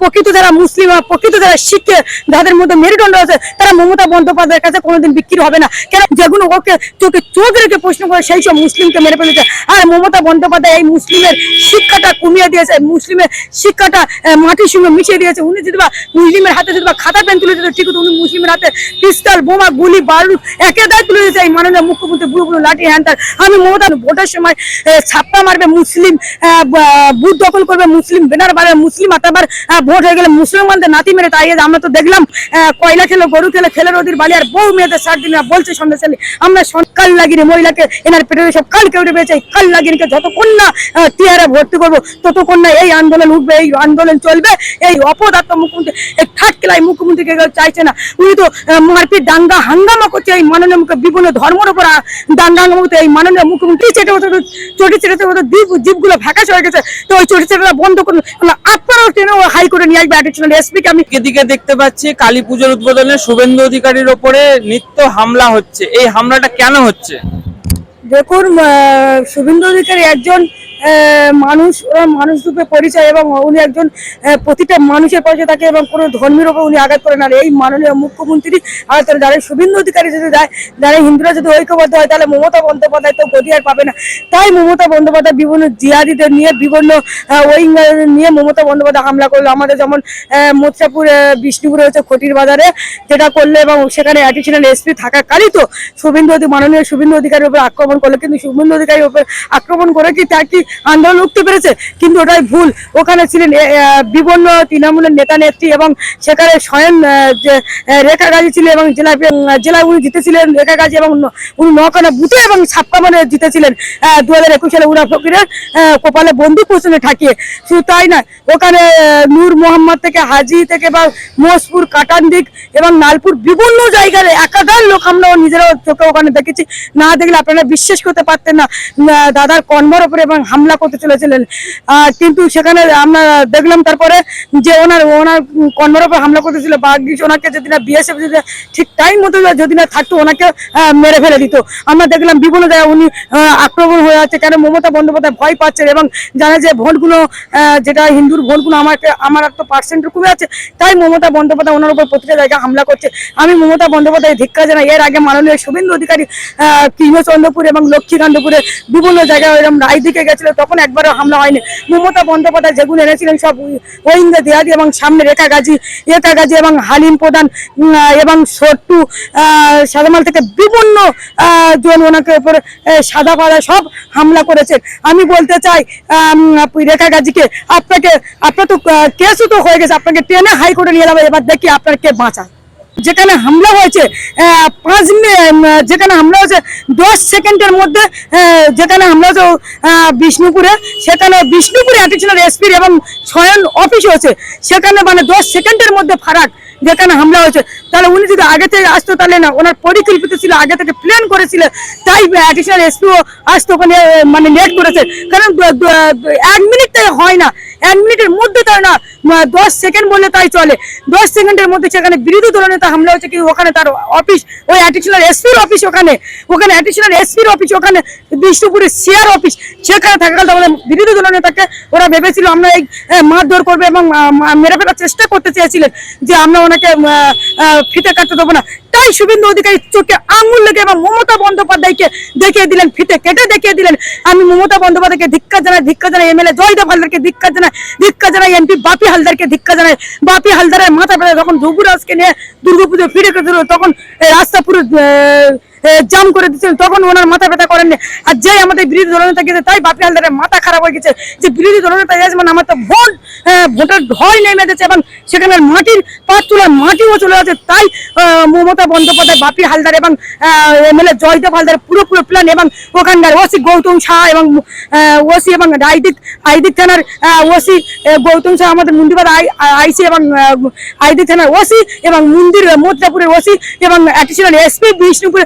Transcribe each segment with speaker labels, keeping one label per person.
Speaker 1: প্রকৃত যারা মুসলিম প্রকৃত যারা শিখে, যাদের মধ্যে মেরুদণ্ড আছে, তারা মমতা বন্দ্যোপাধ্যায়ের কাছে কোনোদিন বিক্রি হবে না। কেন? যেগুলো ওকে চোখে চোখ রেখে প্রশ্ন করে সেই সব মুসলিমকে মেরে ফেলেছে। আর মমতা বন্দ্যোপাধ্যায় এই মুসলিমের শিক্ষাটা কমিয়ে দিয়েছে, মুসলিমের শিক্ষাটা মাটির সঙ্গে মিশিয়ে দিয়েছে। উনি যদি বা মুসলিমের হাতে যদি বা খাতা পেন তুলে দিতে ঠিক উনি মুসলিমের হাতে পিস্তল, বোমা, গুলি, বারুদ একে দায় তুলে দিয়েছে। এই মাননীয় মুখ্যমন্ত্রী বুড়ো বুড়ো লাঠি হ্যান ত্যান। আমি মমতা ভোটের সময় ছাপ্পা মারবে মুসলিম বুথ দখল করবে মুসলিম বেনার বাড়বে মুসলিম আতাবার ভোট হয়ে গেলে মুসলমানদের নাতি মেরে তাই আমরা তো দেখলাম কয়লা খেলো, গরু খেলে খেলে নদীর বালি, আর বউ মেয়েদের সাত দিন বলছে সন্দেশালী আমরা কাল লাগিয়ে মহিলাকে, এনার পেটে সব কাল কেউ পেয়েছে কাল লাগিয়ে যতক্ষণ না টিয়ারে ভর্তি করব ততক্ষণ না এই আন্দোলন উঠবে, এই আন্দোলন চলবে, এই অপদার্থ মুখ্যমন্ত্রী, এই থার্ড ক্লাই মুখ্যমন্ত্রীকে চাইছে না, উনি তো মারপিট দাঙ্গা হাঙ্গামা করছে, এই মাননীয় মুখ্য বিভিন্ন ধর্মের উপর দাঙ্গা হাঙ্গামা করছে, এই মাননীয় মুখ্যমন্ত্রী চেটে মতো চটি চেটে মতো দ্বীপ জীবগুলো ফ্যাকাশ হয়ে গেছে, তো ওই চটি চেটেটা বন্ধ করুন আপনারাও ট্রেনে হাইকোর্টে নিয়ে আসবে অ্যাডিশনাল এসপিকে আমি
Speaker 2: এদিকে দেখতে পাচ্ছি কালী পুজোর উদ্বোধনে শুভেন্দু অধিকারীর ওপরে নিত্য হামলা হচ্ছে। এই হামলাটা কেন হচ্ছে?
Speaker 1: দেখুন শুভেন্দু অধিকারী একজন মানুষ ওরা মানুষ রূপে পরিচয় এবং উনি একজন প্রতিটা মানুষের পরিচয় থাকে এবং কোনো ধর্মের ওপর উনি আঘাত করেন আর এই মাননীয় মুখ্যমন্ত্রী আর যারা শুভেন্দু অধিকারী যদি যায় যারা হিন্দুরা যদি ঐক্যবদ্ধ হয় তাহলে মমতা বন্দ্যোপাধ্যায় তো গতি আর পাবে না। তাই মমতা বন্দ্যোপাধ্যায় বিভিন্ন জিয়াদিদের নিয়ে বিভিন্ন ওই নিয়ে মমতা বন্দ্যোপাধ্যায় হামলা করল। আমাদের যেমন আহ, বিষ্ণুপুরে হচ্ছে খটির বাজারে যেটা করল এবং সেখানে অ্যাডিশনাল এসপি থাকাকালই তো শুভেন্দু মাননীয় শুভেন্দু অধিকারীর উপর আক্রমণ করল। কিন্তু শুভেন্দু অধিকারীর উপর আক্রমণ করে কি তার কি আন্দোলন উঠতে পেরেছে, কিন্তু ওটাই ভুল। ওখানে ছিলেন বিভিন্ন তৃণমূলের নেতা নেত্রী এবং সেখানে স্বয়ং রেখা গাজী ছিলেন এবং জেলা জেলায় উনি জিতেছিলেন, রেখা গাজী এবং উনি নখানা বুথে এবং ছাপ্পা মানে জিতেছিলেন দু হাজার একুশ সালে উনা ফকিরের কপালে বন্দুক পোষণে ঠাকিয়ে শুধু তাই না ওখানে নূর মোহাম্মদ থেকে হাজি থেকে বা মোসপুর কাটানদিক এবং নালপুর বিভিন্ন জায়গায় একাধার লোক আমরা নিজেরাও চোখে ওখানে দেখেছি। না দেখলে আপনারা বিশ্বাস করতে পারতেন না। দাদার কর্মর উপরে এবং হামলা করতে চলেছিলেন। কিন্তু সেখানে আমরা দেখলাম তারপরে যে ওনার ওনার কর্মর উপর হামলা করতেছিল বাগিস ওনাকে যদি না বিএসএফ যদি ঠিক টাইম মতো যদি না থাকতো, ওনাকে মেরে ফেলে দিত। আমরা দেখলাম বিভিন্ন জায়গায় উনি আক্রমণ হয়ে আছে। কেন মমতা বন্দ্যোপাধ্যায় ভয় পাচ্ছেন এবং জানে যে ভোটগুলো যেটা হিন্দুর ভোটগুলো আমাকে, আমার একটা পার্সেন্ট কমে আছে। তাই মমতা বন্দ্যোপাধ্যায় ওনার উপর প্রতিটা জায়গায় হামলা করছে। আমি মমতা বন্দ্যোপাধ্যায় ধিক্ষা জানাই। এর আগে মাননীয় শুভেন্দু অধিকারী কৃষ্ণচন্দ্রপুর এবং লক্ষ্মীকান্তপুরে বিভিন্ন জায়গায় এরকম রায় দিকে গেছিল। তখন একবারও হামলা হয়নি। মমতা বন্দ্যোপাধ্যায় যেগুলো এনেছিলেন সব ওইন্দা দেয়াদি এবং সামনে রেখা গাজী রেখা গাজী এবং হালিম প্রধান এবং সট্টু সাদামাল থেকে বিভিন্ন জন ওনাকে উপরে সাদা পাড়া সব হামলা করেছেন। আমি বলতে চাই রেখা গাজীকে আপনাকে, আপনার তো কেসও তো হয়ে গেছে। আপনাকে ট্রেনে হাইকোর্টে নিয়ে যাবে। এবার দেখি আপনার কে বাঁচা যেখানে হামলা হয়েছে পাঁচ যেখানে হামলা হয়েছে, দশ সেকেন্ডের মধ্যে যেখানে হামলা হয়েছে বিষ্ণুপুরে, সেখানে বিষ্ণুপুরে অ্যাডিশনাল এসপির এবং স্বয়ং অফিস হয়েছে। সেখানে মানে দশ সেকেন্ডের মধ্যে ফারাক যেখানে হামলা হয়েছে। তাহলে উনি যদি আগে থেকে আসতো তাহলে না, ওনার পরিকল্পিত ছিল, আগে থেকে প্ল্যান করেছিল, তাই অ্যাডিশনাল এসপিও আসতো, ওখানে মানে লেট করেছে। কারণ এক মিনিটটাই হয় না। এক মিনিটের মধ্যে তাই না দশ সেকেন্ড বললে তাই চলে। দশ সেকেন্ডের মধ্যে সেখানে বিরোধী দলনেতা হামলা হয়েছে, কি ওখানে তার অফিস ওই অ্যাডিশনাল এসপির অফিস ওখানে ওখানে অ্যাডিশনাল এসপির অফিস ওখানে বিষ্ণুপুরের সিআর অফিস সেখানে থাকাকাল আমাদের বিরোধী দলনেতাকে ওরা ভেবেছিল আমরা এই মারধর করবে এবং মেরে ফেলার চেষ্টা করতে চেয়েছিলেন যে আমরা ওনাকে ফিতে কাটতে দেবো না। তাই শুভেন্দু অধিকারী চোখে আঙুল লেগে এবং মমতা বন্দ্যোপাধ্যায়কে দেখিয়ে দিলেন, ফিতে কেটে দেখিয়ে দিলেন। আমি মমতা বন্দ্যোপাধ্যায়কে ধিক্ষা জানাই ধিক্ষা জানাই, এমএলএ জয়দেব হালদারকে ধিক্ষা জানাই ধিক্ষা জানাই, এমপি বাপি হালদারকে ধিক্ষা জানাই। বাপি হালদারের মাথা পেলে যখন ধুবুরাজকে নিয়ে দুর্গাপুজো ফিরে তখন এই রাস্তা পুরো জাম করে দিচ্ছেন তখন ওনার মাথা ব্যথা করেননি। আর যেই আমাদের বিরোধী দলনেতা গেছে, তাই বাপি হালদারের মাথা খারাপ হয়ে গেছে। যে বিরোধী দলনেতা মানে আমার তো ভোট ভোটের ঢয় নেমে গেছে এবং সেখানে মাটির পাঁচ তোলার মাটিও চলে আছে তাই মমতা বন্দ্যোপাধ্যায়, বাপি হালদার এবং এমএলএ জয়দেব হালদার পুরো পুরো প্ল্যান এবং ওখানকার ওসি গৌতম শাহ এবং ওসি এবং আইদিক আইদিক থানার ওসি গৌতম শাহ আমাদের মুন্দিবাদ আইসি এবং আইদিক থানার ওসি এবং মন্দির মোত্রাপুরের ওসি এবং অ্যাডিশনাল এসপি বিষ্ণুপুর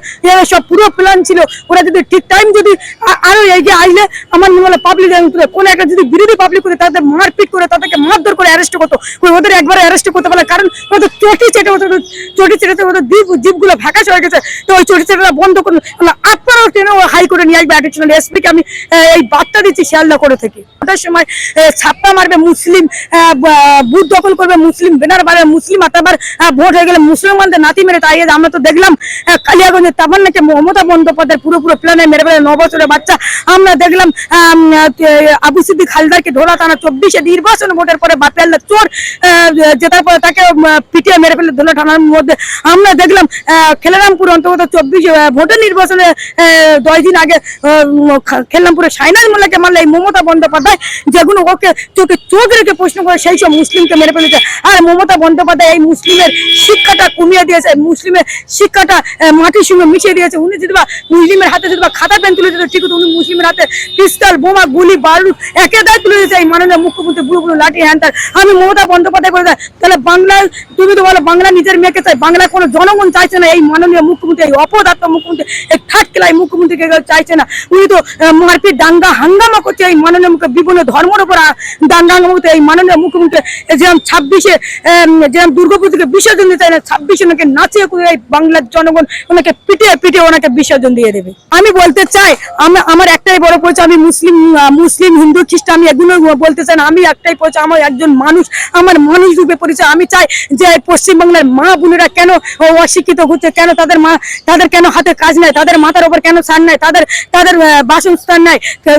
Speaker 1: সব পুরো প্ল্যান ছিল। ওরা যদি ঠিক টাইম যদি আরও এগিয়ে আইলে আমার মনে পাবলিক একটা যদি বিরোধী পাবলিক করে তাদের মারপিট করে তাদেরকে মারধর করে অ্যারেস্ট করতো ওদের অ্যারেস্ট করতে পারলে কারণ ওদের চটি চেটে ওদের চটি ওদের দ্বীপ ফ্যাকাশ হয়ে গেছে। তো ওই চটি চেটেটা বন্ধ করুন আপনারাও ট্রেনে হাই করে নিয়ে আসবে অ্যাডিশনাল এসপিকে আমি এই বার্তা দিচ্ছি শিয়ালদা করে থেকে। ওটার সময় ছাপ্পা মারবে মুসলিম বুথ দখল করবে মুসলিম বেনার মারবে মুসলিম আহ, ভোট হয়ে গেলে মুসলমানদের নাতি মেরে তাই আমরা তো দেখলাম কালিয়াগঞ্জের আহ, কালিয়াগঞ্জে তামান্নাকে মমতা বন্দ্যোপাধ্যায় পুরোপুরো প্ল্যানে মেরে ফেলে ন বছরের বাচ্চা। আমরা দেখলাম আবু সিদ্দিক হালদারকে ধরা টানা চব্বিশে নির্বাচন ভোটের পরে বাপেল্লা চোর জেতার পরে তাকে পিটিয়ে মেরে ফেলে ধরা টানার মধ্যে। আমরা দেখলাম খেলারামপুর অন্তর্গত চব্বিশ ভোটের নির্বাচনে দশ দিন আগে আহ, খা- খেলারামপুরে সাইনাজ মোল্লাকে মারলে এই মমতা বন্দ্যোপাধ্যায় যেগুলো ওকে চোখে চোখ রেখে প্রশ্ন করে সেই সব মুসলিমকে মেরে ফেলেছে। আর মমতা বন্দ্যোপাধ্যায় এই মুসলিমের শিক্ষাটা কমিয়ে দিয়েছে মুসলিমের শিক্ষাটা মাটির সঙ্গে মিশিয়ে দিয়েছে উনি যদি বা মুসলিমের হাতে যদি বা খাতা পেন তুলে দিত, ঠিক হতো, উনি মুসলিমের হাতে পিস্তল, বোমা, গুলি, বারুদ একে দায় তুলে দিয়েছে এই মাননীয় মুখ্যমন্ত্রী বুড়ো বুড়ো লাঠি হ্যান আমি মমতা বন্দ্যোপাধ্যায় করে দেয় তাহলে বাংলায়, তুমি তো বলো বাংলা নিজের মেয়েকে চাই বাংলা কোনো জনগণ চাইছে না, এই মাননীয় মুখ্যমন্ত্রী, এই অপদার্থ মুখ্যমন্ত্রী, এই থার্ড ক্লাই মুখ্যমন্ত্রীকে চাইছে না। উনি তো মারপিট, দাঙ্গা, হাঙ্গামা করছে, এই মাননীয় বিভিন্ন ধর্মের উপর দাঙ্গা, হাঙ্গামা করছে, এই মাননীয় মুখ্যমন্ত্রী যেরকম ছাব্বিশে যেরকম দুর্গাপুজোকে বিসর্জন দিতে চায় না, ছাব্বিশে ওনাকে নাচিয়ে এই বাংলার জনগণ ওনাকে পিটিয়ে পিটিয়ে ওনাকে বিসর্জন দিয়ে দেবে। আমি বলতে চাই, আমি আমার একটাই বড় পরিচয়, আমি মুসলিম মুসলিম, হিন্দু, খ্রিস্টান আমি এগুলো বলতে চাই আমি একটাই পরিচয়, আমার একজন মানুষ, আমার মানুষ রূপে পরিচয়। আমি চাই যে পশ্চিমবাংলার মা বোনেরা কেন অশিক্ষিত হচ্ছে, কেন তাদের মা তাদের কেন হাতে কাজ নাই, তাদের মাথার উপর কেন সার নাই, তাদের তাদের বাসস্থান নাই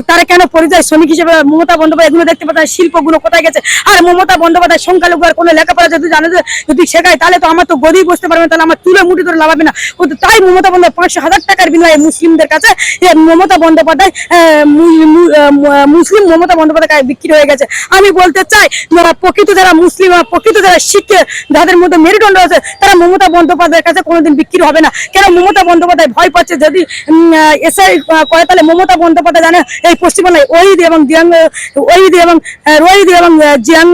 Speaker 1: তারা কেন পরিযায়ী শ্রমিক হিসেবে মমতা বন্দ্যোপাধ্যায়, এগুলো দেখতে পাচ্ছেন শিল্পগুলো কোথায় গেছে? আর মমতা বন্দ্যোপাধ্যায় সংখ্যালঘু আর কোনো লেখাপড়া যদি জানে, যদি শেখায়, তাহলে তো আমার তো গদি বসতে পারবে তাহলে আমার তুলে মুঠি ধরে লাভাবে না। তাই মমতা বন্দ্যোপাধ্যায় পাঁচশো হাজার টাকার বিনিময়ে মুসলিমদের কাছে মমতা বন্দ্যোপাধ্যায় মুসলিম মমতা বন্দ্যোপাধ্যায় বিক্রি হয়ে গেছে? আমি বলতে চাই প্রকৃত যারা মুসলিম প্রকৃত যারা শিখে, যাদের মধ্যে মেরুদণ্ড আছে তারা মমতা বন্দ্যোপাধ্যায়ের কাছে কোনোদিন বিক্রি হবে না। কেন মমতা বন্দ্যোপাধ্যায় ভয় পাচ্ছে? যদি এসআই করে, তাহলে মমতা বন্দ্যোপাধ্যায় জানে এই পশ্চিমবাংলায় ওইদ এবং দিয়াং ওইদ এবং রোহিদ এবং জিয়াং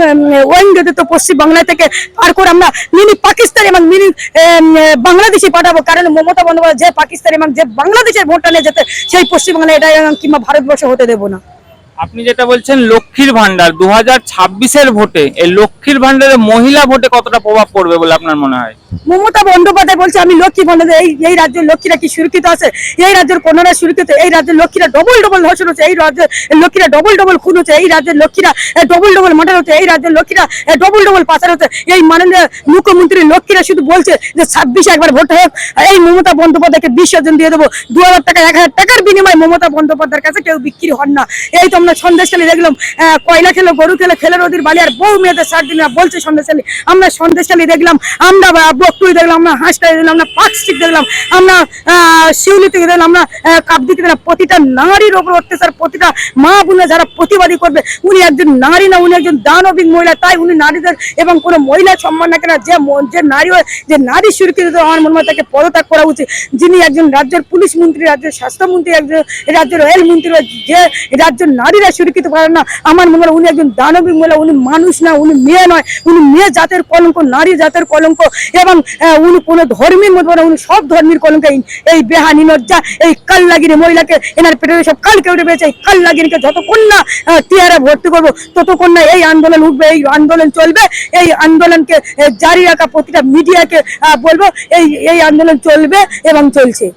Speaker 1: ওয়েঙ্গেতে তো পশ্চিম বাংলা থেকে পার করে আমরা মিনি পাকিস্তান এবং মিনি বাংলাদেশি পাঠাবো। কারণ মমতা বন্দ্যোপাধ্যায় যে পাকিস্তান এবং যে বাংলাদেশের ভোটটা নিয়ে যেতে, সেই পশ্চিমবঙ্গে এটা কিংবা ভারতবর্ষে হতে দেবো না।
Speaker 2: আপনি যেটা বলছেন লক্ষ্মীর ভান্ডার দু হাজার ছাব্বিশের ভোটে এই লক্ষ্মীর ভান্ডারে মহিলা ভোটে কতটা প্রভাব পড়বে বলে আপনার মনে হয়?
Speaker 1: মমতা বন্দ্যোপাধ্যায় বলছে, আমি লক্ষ্মী বন্দ্যোপাধ্যায় এই এই রাজ্যের লক্ষ্মীরা কি সুরক্ষিত আছে? এই রাজ্যের কন্যারা সুরক্ষিত, এই রাজ্যের লক্ষ্মীরা ডবল ডবল ধর্ষণ হচ্ছে, এই রাজ্যের লক্ষ্মীরা ডবল ডবল খুন হচ্ছে, এই রাজ্যের লক্ষ্মীরা ডবল ডবল মার্ডার হচ্ছে, এই রাজ্যের লক্ষ্মীরা ডবল ডবল পাচার হচ্ছে। এই মাননীয় মুখ্যমন্ত্রী লক্ষ্মীরা শুধু বলছে যে, ছাব্বিশে একবার ভোট হোক এই মমতা বন্দ্যোপাধ্যায়কে বিসর্জন দিয়ে দেবো দু হাজার টাকা, এক হাজার টাকার বিনিময়ে মমতা বন্দ্যোপাধ্যায়ের কাছে কেউ বিক্রি হন না। এই তো আমরা সন্দেশখালী দেখলাম কয়লা খেলো গরু খেলো খেলে নদীর বালি আর বউ মেয়েদের সার দিন বলছে সন্দেশখালী আমরা সন্দেশখালী দেখলাম আমরা বকটুই দেখলাম আমরা হাঁসটাই দেখলাম আমরা পাক স্টিক দেখলাম আমরা শিউলি থেকে দেখলাম আমরা আহ, কাবদি থেকে দেখলাম প্রতিটা নারীর ওপর অত্যাচার প্রতিটা মা বোনে যারা প্রতিবাদী করবে উনি একজন নারী না উনি একজন দানবিক মহিলা তাই উনি নারীদের এবং কোনো মহিলার সম্মান না যে যে নারী হয় যে নারী সুরক্ষিত আমার মনে হয় তাকে পদত্যাগ করা উচিত। যিনি একজন রাজ্যের পুলিশ মন্ত্রী রাজ্যের স্বাস্থ্যমন্ত্রী একজন রাজ্যের রেল মন্ত্রী যে রাজ্যের নারীরা সুরক্ষিত পারে না। আমার মনে হয় উনি একজন দানবিক মহিলা, উনি মানুষ না, উনি মেয়ে নয়, উনি মেয়ে জাতের কলঙ্ক, নারী জাতের কলঙ্ক এবং উনি কোনো ধর্মের মধ্যে উনি সব ধর্মের কলঙ্ক এই- বেহানি লজ্জা এই কাল লাগিয়ে মহিলাকে এনার পেটে সব কাল কেউটে পেয়েছে, এই কাল লাগিয়ে যতক্ষণ না টিয়ারে ভর্তি করব ততক্ষণ না এই আন্দোলন উঠবে, এই আন্দোলন চলবে, এই আন্দোলনকে জারি রাখা প্রতিটা মিডিয়াকে বলব, এই এই আন্দোলন চলবে এবং চলছে।